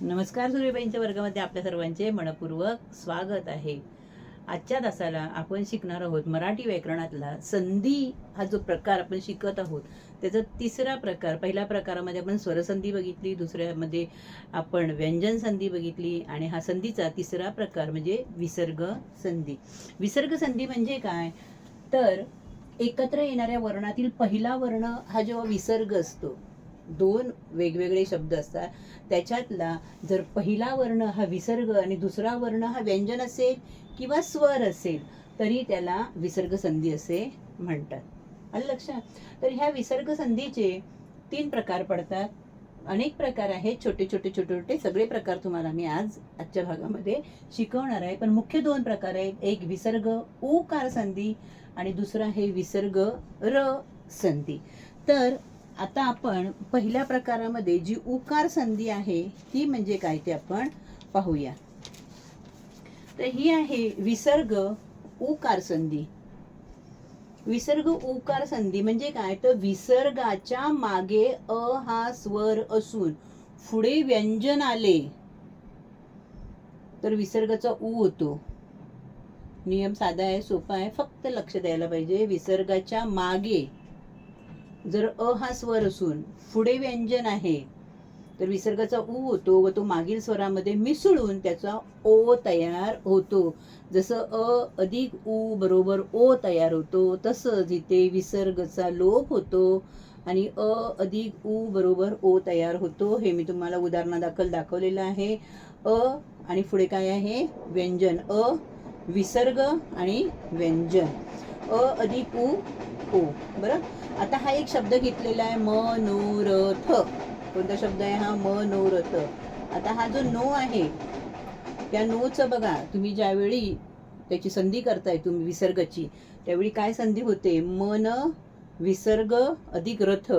नमस्कार सूर्यबाईंच्या वर्गामध्ये आपल्या सर्वांचे मनपूर्वक स्वागत आहे. आजच्या तासाला आपण शिकणार आहोत मराठी व्याकरणातला संधी हा जो प्रकार आपण शिकत आहोत त्याचा तिसरा प्रकार पहिल्या प्रकारामध्ये आपण स्वरसंधी बघितली दुसऱ्यामध्ये आपण व्यंजन संधी बघितली आणि हा संधीचा तिसरा प्रकार म्हणजे विसर्ग संधी. विसर्ग संधी म्हणजे काय? तर एकत्र येणाऱ्या वर्णातील पहिला वर्ण हा जेव्हा विसर्ग असतो दोन वेगवेगळे शब्द असतात. त्याच्यातला जर पहिला वर्ण हा विसर्ग आणि दुसरा वर्ण हा व्यंजन असेल किंवा स्वर असेल तरी त्याला विसर्ग संधी असे म्हणतात. आलं लक्षात? तर ह्या विसर्ग संधीचे तीन प्रकार पडतात. अनेक प्रकार आहेत. छोटे छोटे छोटे छोटे सगळे प्रकार तुम्हाला मी आज आजच्या भागामध्ये शिकवणार आहे. पण मुख्य दोन प्रकार आहेत. एक विसर्ग उकार संधी आणि दुसरा हे विसर्ग र संधी. तर आता आपण पहिल्या प्रकारामध्ये जी उकार संधी आहे ती म्हणजे काय ते आपण पाहूया. तर ही आहे विसर्ग उकार संधी. विसर्ग उकार संधी म्हणजे काय? तर विसर्गाच्या मागे अ हा स्वर असून पुढे व्यंजन आले तर विसर्गाचा उ होतो. नियम साधा आहे सोपा आहे फक्त लक्ष द्यायला पाहिजे. विसर्गाच्या मागे जर अ हा स्वर असून पुढे व्यंजन आहे तर विसर्गाचा उ होतो व तो मागील स्वरामध्ये मिसळून त्याचा ओ तयार होतो. जसं अ अधिक उ बरोबर ओ तयार होतो तसंच इथे विसर्गचा लोप होतो आणि अ अधिक उ बरोबर ओ तयार होतो हे मी तुम्हाला उदाहरणादाखल दाखवलेलं आहे. अ आणि पुढे काय आहे? व्यंजन. अ विसर्ग आणि व्यंजन. अ अधिक उ ओ बरं? आता हा एक शब्द घेतलेला आहे मनोरथ. कोणता शब्द आहे हा? मनोरथ. आता हा जो नो आहे त्या नोचं बघा तुम्ही ज्यावेळी त्याची संधी करताय तुम्ही विसर्गाची त्यावेळी काय संधी होते? मन विसर्ग अधिक रथ.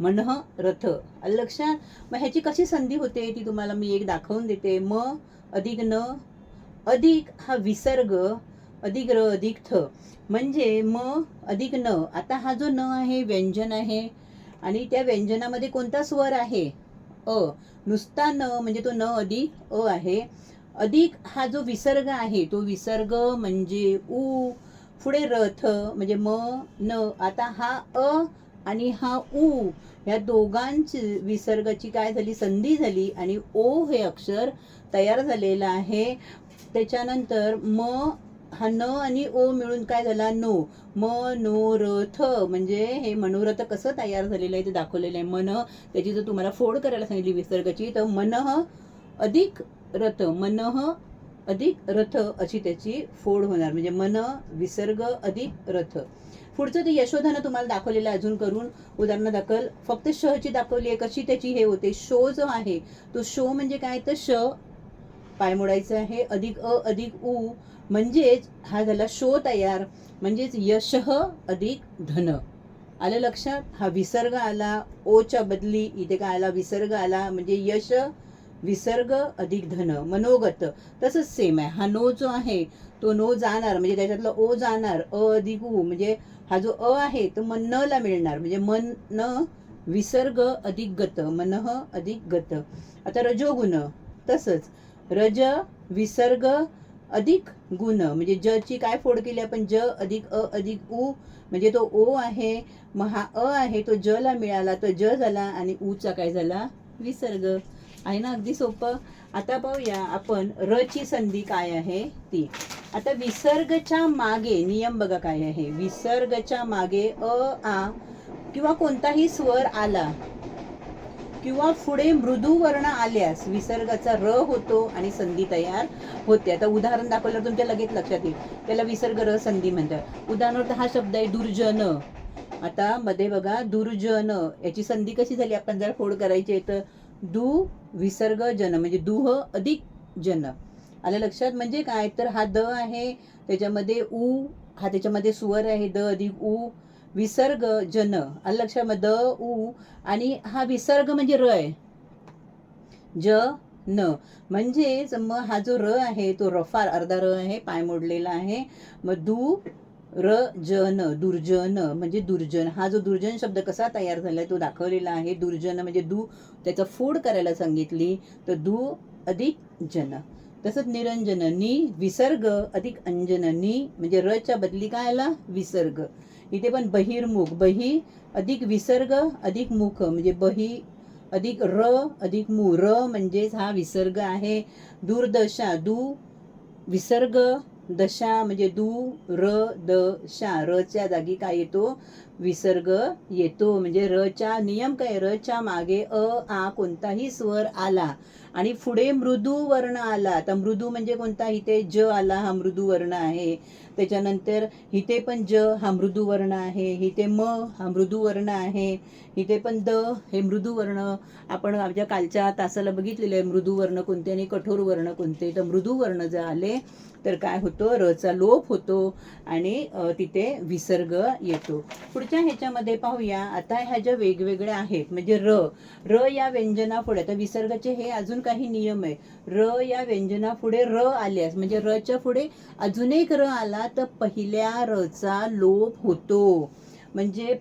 मनः रथ. लक्षात? मग ह्याची कशी संधी होते ती तुम्हाला मी एक दाखवून देते. म अधिक न अधिक हा विसर्ग अधिक र अधिक थ. म्हणजे म अधिक न. आता हा जो न आहे व्यंजन आहे आणि त्या व्यंजनामध्ये कोणता स्वर आहे? अ. नुसता न म्हणजे तो न अधिक अ आहे. अधिक हा जो विसर्ग आहे तो विसर्ग म्हणजे उ. पुढे रथ म्हणजे म न. आता हा अ आणि हा उ ह्या दोघांची विसर्गाची काय झाली? संधी झाली आणि ओ हे अक्षर तयार झालेलं आहे. त्याच्यानंतर म हा न आणि ओ मिळून काय झाला? नो. मनोरथ. म्हणजे हे मनोरथ कसं तयार झालेलं आहे ते दाखवलेलं आहे. मन त्याची जर तुम्हाला फोड करायला सांगितली विसर्गाची तर मनः अधिक रथ मनः अधिक रथ अशी त्याची फोड होणार. म्हणजे मन विसर्ग अधिक रथ. पुढचं ते यशोधनं तुम्हाला दाखवलेलं आहे अजून करून उदाहरणं दाखल. फक्त श ची दाखवली आहे कशी त्याची हे होते. शो जो आहे तो शो म्हणजे काय? तर श पाय मोडायचं आहे. अधिक अ अधिक उ म्हणजेच हा झाला शो तयार. म्हणजेच यशः अधिक धन. आलं लक्षात? हा विसर्ग आला. ओच्या बदली इथे काय आला? विसर्ग आला. म्हणजे यश विसर्ग अधिक धन. मनोगत. तसंच सेम आहे. हा नो जो आहे तो नो जाणार. म्हणजे त्याच्यातला ओ जाणार. अ अधिक उ. म्हणजे हा जो अ आहे तो मन न ला मिळणार. म्हणजे मन न विसर्ग अधिक गत. मनः अधिक गत. आता रजोगुण. तसंच. रज विसर्ग अधिक गुण. म्हणजे ज ची काय फोड केली आपण? ज अधिक अ अधिक उ. म्हणजे तो ओ आहे महा अ आहे तो ज ला मिळाला तो ज झाला आणि ऊचा काय झाला? विसर्ग. आहे ना? अगदी सोपं. आता पाहूया आपण र ची संधी काय आहे ती. आता विसर्गच्या मागे नियम बघा काय आहे. विसर्गच्या मागे अ आ किंवा कोणताही स्वर आला किंवा पुढे मृदू वर्ण आल्यास विसर्गाचा र होतो आणि संधी तयार होते. आता उदाहरण दाखवल्यावर तुमच्या लगेच लक्षात येईल. त्याला विसर्ग र संधी म्हणतात. उदाहरणार्थ हा शब्द आहे दुर्जन. आता मध्ये बघा दुर्जन. याची संधी कशी झाली? आपण जर फोड करायची आहे तर दु विसर्ग जन म्हणजे दुह अधिक जन. आलं लक्षात? म्हणजे काय? तर हा द आहे त्याच्यामध्ये उ हा त्याच्यामध्ये सुवर आहे. द अधिक उ विसर्ग जन आलं लक्षात द उ आणि हा विसर्ग म्हणजे र आहे. ज न. म्हणजेच मग हा जो र आहे तो रफार अर्धा र आहे पाय मोडलेला आहे. मग दु र जन दुर्जन म्हणजे दुर्जन. हा जो दुर्जन शब्द कसा तयार झालाय तो दाखवलेला आहे. दुर्जन म्हणजे दू त्याचं फोड करायला सांगितली. तर दू अधिक जन. तसंच निरंजन. नि विसर्ग अधिक अंजन. नि म्हणजे रच्या बदली काय आला? विसर्ग. इथे पण बहिर्मुख बही अधिक विसर्ग अधिक मुख म्हणजे बही अधिक र अधिक मु र म्हणजेच हा विसर्ग आहे. दूरदशा दू विसर्ग दशा म्हणजे दू र द शा रच्या जागी काय येतो? विसर्ग येतो. म्हणजे रच्या नियम काय? रच्या मागे अ आ कोणताही स्वर आला आणि पुढे मृदू वर्ण आला आता मृदू म्हणजे कोणता? इथे ज आला हा मृदू वर्ण आहे. त्याच्यानंतर इथे पण ज हा मृदू वर्ण आहे. इथे म हा मृदू वर्ण आहे. इथे पण द हे मृदू वर्ण. आपण आमच्या कालच्या तासाला बघितलेले आहे मृदू वर्ण कोणते आणि कठोर वर्ण कोणते. तर मृदू वर्ण जर आले तर काय होतं? रचा लोप होतो आणि तिथे विसर्ग येतो. पुढच्या ह्याच्यामध्ये पाहूया. आता ह्या ज्या वेगवेगळ्या आहेत म्हणजे र र या व्यंजनापुढे आता विसर्गाचे हे अजून काही नियम आहे. र या व्यंजना पुढे र आल्यास म्हणजे रच्या पुढे अजून एक र आला तर पहिल्या रचा लोप होतो. म्हणजे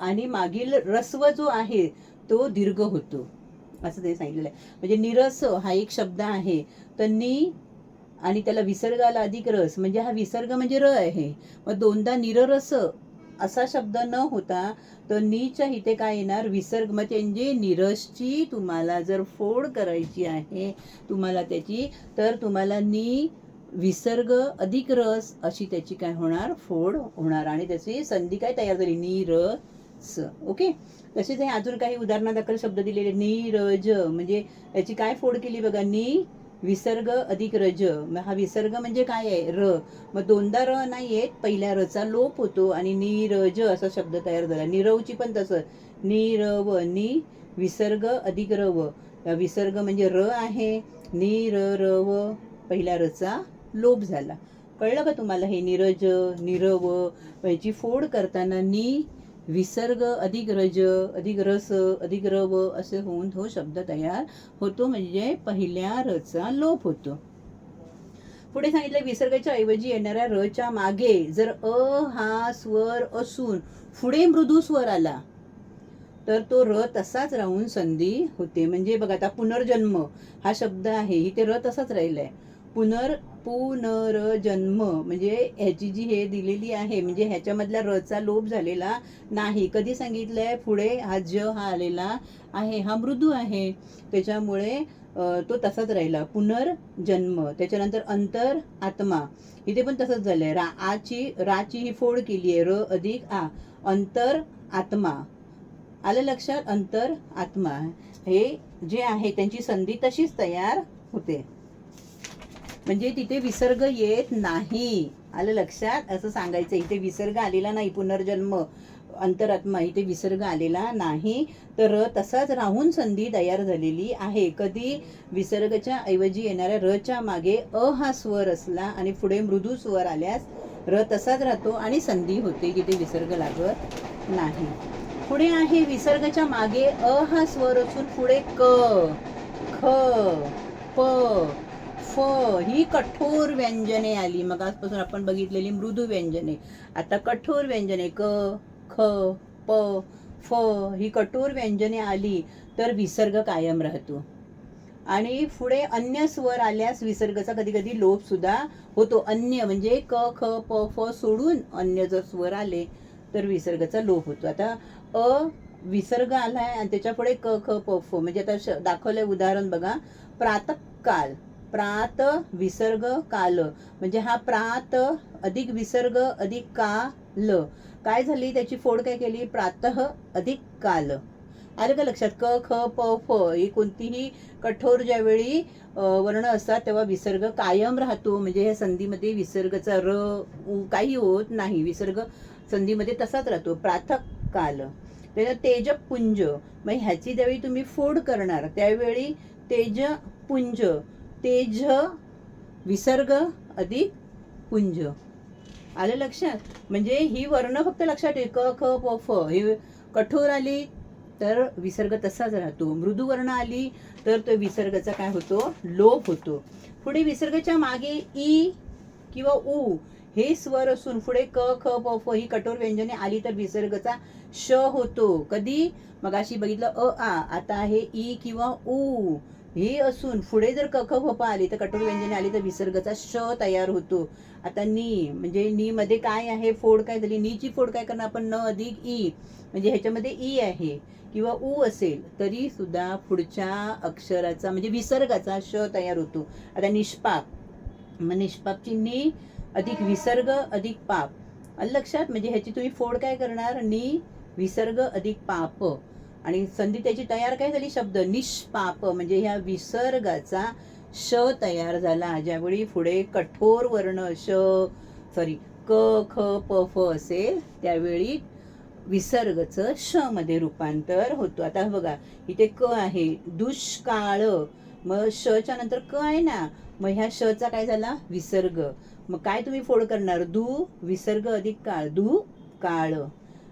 आणि मागील रस्व जो आहे तो दीर्घ होतो. असं ते सांगितलेलं आहे. म्हणजे निरस हा एक शब्द आहे. तर नि आणि त्याला विसर्गाला अधिक रस म्हणजे हा विसर्ग म्हणजे र आहे. मग दोनदा निररस असा शब्द न होता तर नीच्या इथे काय येणार? विसर्ग. म्हणजे निरसची तुम्हाला जर फोड करायची आहे तुम्हाला त्याची तर तुम्हाला नी विसर्ग अधिक रस अशी त्याची काय होणार? फोड होणार. आणि त्याची संधी काय तयार झाली? नीरस. स ओके? तसेच हे अजून काही उदाहरणादाखल शब्द दिलेले नीरज. म्हणजे याची काय फोड केली बघा? नी विसर्ग अधिक रज मग हा विसर्ग म्हणजे काय आहे? र. मग दोनदा र नाही येत पहिल्या रचा लोप होतो आणि नीरज असा शब्द तयार झाला. निरवची पण तसं. नीरव नी विसर्ग अधिक रव विसर्ग म्हणजे र आहे निर रव पहिल्या रचा लोप झाला. कळलं का तुम्हाला हे? निरज निरव याची फोड करताना नी विसर्ग अधिक रज अधिक रस अधिक रव असे होऊन तो शब्द तयार होतो. म्हणजे पहिल्या रचा लोप होतो. पुढे सांगितलं विसर्गाच्या ऐवजी येणाऱ्या रच्या मागे जर अ हा स्वर असून पुढे मृदू स्वर आला तर तो र तसाच राहून संधी होते. म्हणजे बघा आता पुनर्जन्म हा शब्द आहे इथे र तसाच राहिलाय. पुनर् पुनर्जन्म म्हणजे ह्याची जी हे दिलेली आहे म्हणजे ह्याच्यामधल्या रचा लोप झालेला नाही. कधी सांगितलंय पुढे हा ज हा आलेला आहे हा मृदू आहे. त्याच्यामुळे तो तसाच राहिला. पुनर्जन्म त्याच्यानंतर अंतर आत्मा. इथे पण तसंच झालंय. रा आची राची ही फोड केली आहे र अधिक आ अंतर आत्मा. आलं लक्षात? अंतर आत्मा. हे जे आहे त्यांची संधी तशीच तयार होते. म्हणजे तिथे विसर्ग येत नाही. आलं लक्षात? असं सांगायचं. इथे विसर्ग आलेला नाही. पुनर्जन्म अंतरात्मा इथे विसर्ग आलेला नाही. तर र तसाच राहून संधी तयार झालेली आहे. कधी? विसर्गाच्या ऐवजी येणाऱ्या रच्या मागे अ हा स्वर असला आणि पुढे मृदू स्वर आल्यास र तसाच राहतो आणि संधी होते तिथे विसर्ग लागत नाही. पुढे आहे विसर्गाच्या मागे अ हा स्वर असून पुढे क ख प फ ही कठोर व्यंजने आली. मग आजपासून आपण बघितलेली मृदू व्यंजने. आता कठोर व्यंजने क ख प फ ही कठोर व्यंजने आली तर विसर्ग कायम राहतो. आणि पुढे अन्य स्वर आल्यास विसर्गाचा कधी कधी लोप सुद्धा होतो. अन्य म्हणजे क ख प फ सोडून अन्य जर स्वर आले तर विसर्गाचा लोप होतो. आता अ विसर्ग आलाय आणि त्याच्या पुढे क ख प फ. म्हणजे आता श- दाखवलंय उदाहरण बघा. प्रातकाल. प्रात विसर्ग काल. म्हणजे हा प्रात अधिक विसर्ग अधिक काल. काय झाली? त्याची फोड काय केली? प्रातः अधिक काल. आलं का लक्षात? क ख प फ ही कोणतीही कठोर ज्यावेळी वर्ण असतात तेव्हा विसर्ग कायम राहतो. म्हणजे ह्या संधीमध्ये विसर्गचा र काही होत नाही. विसर्ग संधीमध्ये तसाच राहतो. प्रातः काल. त्याच्या तेजपुंज मग ह्याची ज्यावेळी तुम्ही फोड करणार त्यावेळी तेजपुंज तेज विसर्ग अधिक पुंज. आलं लक्षात? म्हणजे ही वर्ण फक्त लक्षात ठेव क ख प फ. ही कठोर आली तर विसर्ग तसाच राहतो. मृदू वर्ण आली तर तो विसर्गाचा काय होतो? लोप होतो. पुढे विसर्गाच्या मागे ई किंवा उ हे स्वर असून पुढे क ख प फ ही कठोर व्यंजने आली तर विसर्गचा श होतो. कधी? मगाशी बघितलं अ आ. आता आहे ई किंवा ऊ हे असून पुढे जर कख ख आली तर कठोर व्यंजने आली तर विसर्गाचा श तयार होतो. आता नी म्हणजे नी मध्ये काय आहे? फोड काय झाली? नीची फोड काय करणार आपण? न अधिक ई. म्हणजे ह्याच्यामध्ये ई आहे. किंवा ऊ असेल तरी सुद्धा पुढच्या अक्षराचा म्हणजे विसर्गाचा श तयार होतो. आता निष्पाप. मग निष्पापची नी अधिक विसर्ग अधिक पाप. लक्षात म्हणजे ह्याची तुम्ही फोड काय करणार? नी विसर्ग अधिक पाप. आणि संधी त्याची तयार काय झाली? शब्द निष्पाप म्हणजे ह्या विसर्गाचा श तयार झाला. ज्यावेळी पुढे कठोर वर्ण श सॉरी क ख प फ असेल त्यावेळी विसर्गचं श मध्ये रूपांतर होतो. आता बघा इथे क आहे दुष्काळ. मग शच्या नंतर क आहे ना मग ह्या शचा काय झाला? विसर्ग. मग काय तुम्ही फोड करणार? दु विसर्ग अधिक काळ. दु काळ.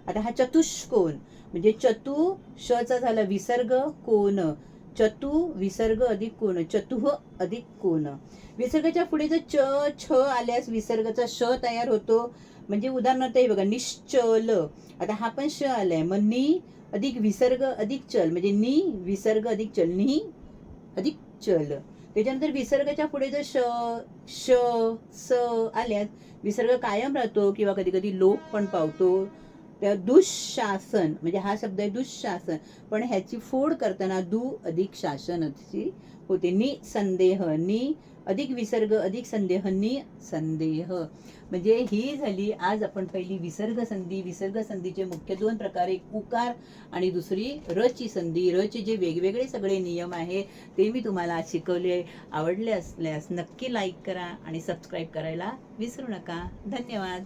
आता हा चतुष्कोण. म्हणजे चतु शचा झाला विसर्ग कोण? चतु विसर्ग अधिक कोण? चतुह अधिक कोण? विसर्गाच्या पुढे जर च छ आल्यास विसर्गाचा श तयार होतो. म्हणजे उदाहरणार्थ हे बघा निश्चल. आता हा पण श आलाय. मग नी अधिक विसर्ग अधिक चल. म्हणजे नी विसर्ग अधिक चल. नी अधिक चल. त्याच्यानंतर विसर्गाच्या पुढे जर श श स आल्यास विसर्ग कायम राहतो किंवा कधी कधी लोप पण पावतो. त्या दुःशासन म्हणजे हा शब्द आहे दुःशासन. पण ह्याची फोड करताना दु अधिक शासन अशी होते. नि संदेह नि अधिक विसर्ग अधिक संदेह नि संदेह. म्हणजे ही झाली आज आपण पहिली विसर्ग संधी. विसर्ग संधीचे मुख्य दोन प्रकार एक उकार आणि दुसरी रची संधी. रचे जे वेगवेगळे सगळे नियम आहे ते मी तुम्हाला आज शिकवले आवडले असल्यास नक्की लाईक करा आणि सबस्क्राईब करायला विसरू नका. धन्यवाद.